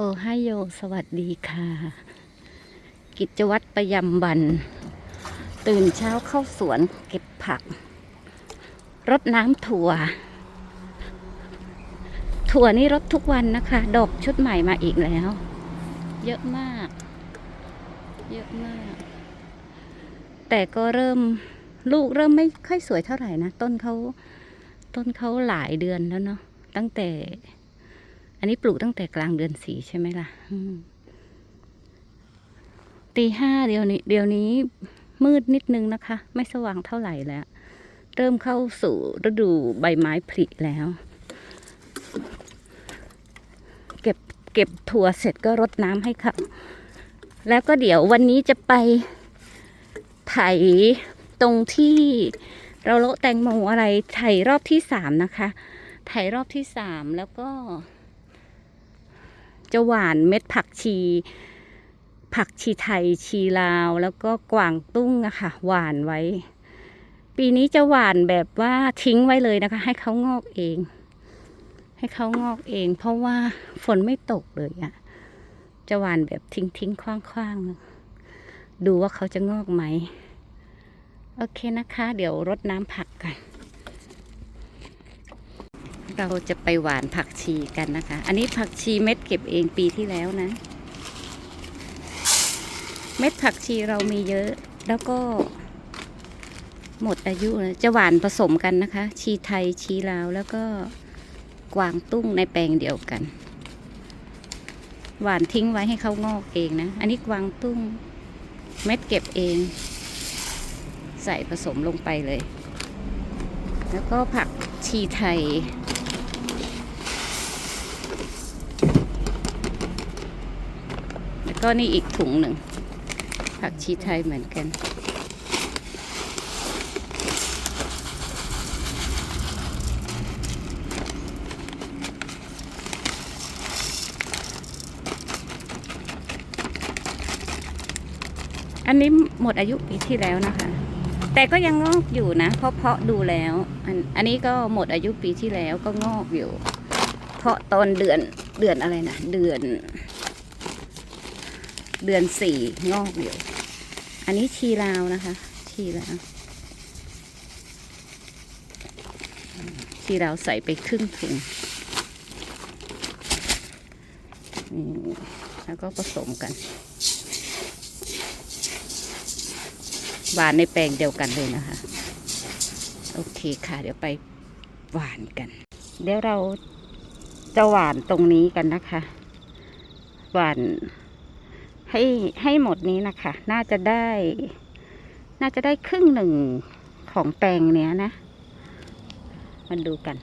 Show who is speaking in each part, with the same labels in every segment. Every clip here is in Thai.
Speaker 1: โอไฮโยสวัสดีค่ะ กิจวัตรประจำวัน ตื่นเช้าเข้าสวนเก็บผัก รดน้ำถั่ว ถั่วนี่รดทุกวันนะคะ ดอกชุดใหม่มาอีกแล้ว เยอะมาก เยอะมาก แต่ก็เริ่มลูกเริ่มไม่ค่อยสวยเท่าไหร่นะ ต้นเขาต้นเขาหลายเดือนแล้วเนาะตั้งแต่ อันนี้ปลูกตั้งแต่กลางเดือนสี่ใช่ไหมล่ะตีห้าเดี๋ยวนี้เดี๋ยวนี้มืดนิดนึงนะคะ ไม่สว่างเท่าไหร่แล้ว เริ่มเข้าสู่ฤดูใบไม้ผลิแล้ว เก็บเก็บถั่วเสร็จก็รดน้ำให้เขาแล้วก็เดี๋ยววันนี้จะไปไถตรงที่เราโละแตงโมอะไรไถรอบที่สามนะคะ ไถรอบที่สามแล้วก็ จะหวานเม็ดผักชี ผักชีไทยชีลาว แล้วก็กวางตุ้งอะค่ะ หวานไว้ ปีนี้จะหวานแบบว่าทิ้งไว้เลยนะคะ ให้เขางอกเอง ให้เขางอกเอง เพราะว่าฝนไม่ตกเลยอะจะหวานแบบทิ้งทิ้งคว้างคว้างๆดูว่าเขาจะงอกไหม โอเคนะคะ เดี๋ยวรดน้ำผักกัน เราจะไปหวานผักชีกันนะคะ อันนี้ผักชีเม็ดเก็บเองปีที่แล้วนะ เม็ดผักชีเรามีเยอะแล้วก็ หมดอายุจะหวานผสมกันนะคะ ชีไทยชีลาวแล้วก็กวางตุ้งในแปลงเดียวกัน หวานทิ้งไว้ให้เขางอกเองนะ อันนี้กวางตุ้งเม็ดเก็บเอง ใส่ผสมลงไปเลย แล้วก็ผักชีไทย แล้ว ก็นี่อีกถุงหนึ่ง ผักชีไทยเหมือนกัน อันนี้หมดอายุปีที่แล้วนะคะ แต่ก็ยังงอกอยู่นะ เพราะเพาะดูแล้ว อันอันนี้ก็หมดอายุปีที่แล้วก็งอกอยู่ เพราะตอนเดือนเดือนอะไรนะเดือน เดือนสี่งอกอยู่ อันนี้ชีลาวนะคะ ชีลาวชีลาวใส่ไปครึ่งถุงแล้วก็ผสมกันหวานในแปลงเดียวกันเลยนะคะ โอเคค่ะ เดี๋ยวไปหวานกัน เดี๋ยวเราจะหวานตรงนี้กันนะคะ หวาน ให้ให้หมดนี้นะคะ น่าจะได้ น่าจะได้ครึ่งหนึ่งของแปลงเนี้ยนะมาดูกัน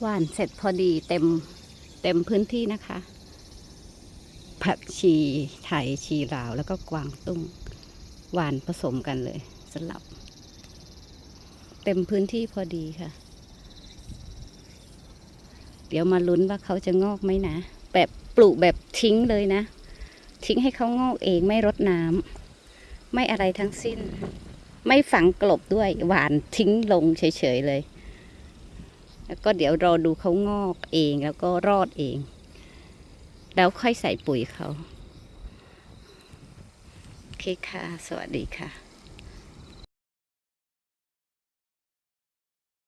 Speaker 1: หวานเสร็จพอดีเต็มเต็มพื้นที่นะคะ ผักชีไทยชีลาวแล้วก็กวางตุ้งหวานผสมกันเลยสลับ เต็มพื้นที่พอดีค่ะ เดี๋ยวมาลุ้นว่าเขาจะงอกไหมนะ แบบปลูกแบบทิ้งเลยนะ ทิ้งให้เขางอกเองไม่รดน้ำไม่อะไรทั้งสิ้น ไม่ฝังกลบด้วยหวานทิ้งลงเฉยๆเลย แล้วก็เดี๋ยวรอดูเขางอกเองแล้วก็รอดเอง แล้วค่อยใส่ปุ๋ยเขา โอเคค่ะ สวัสดีค่ะ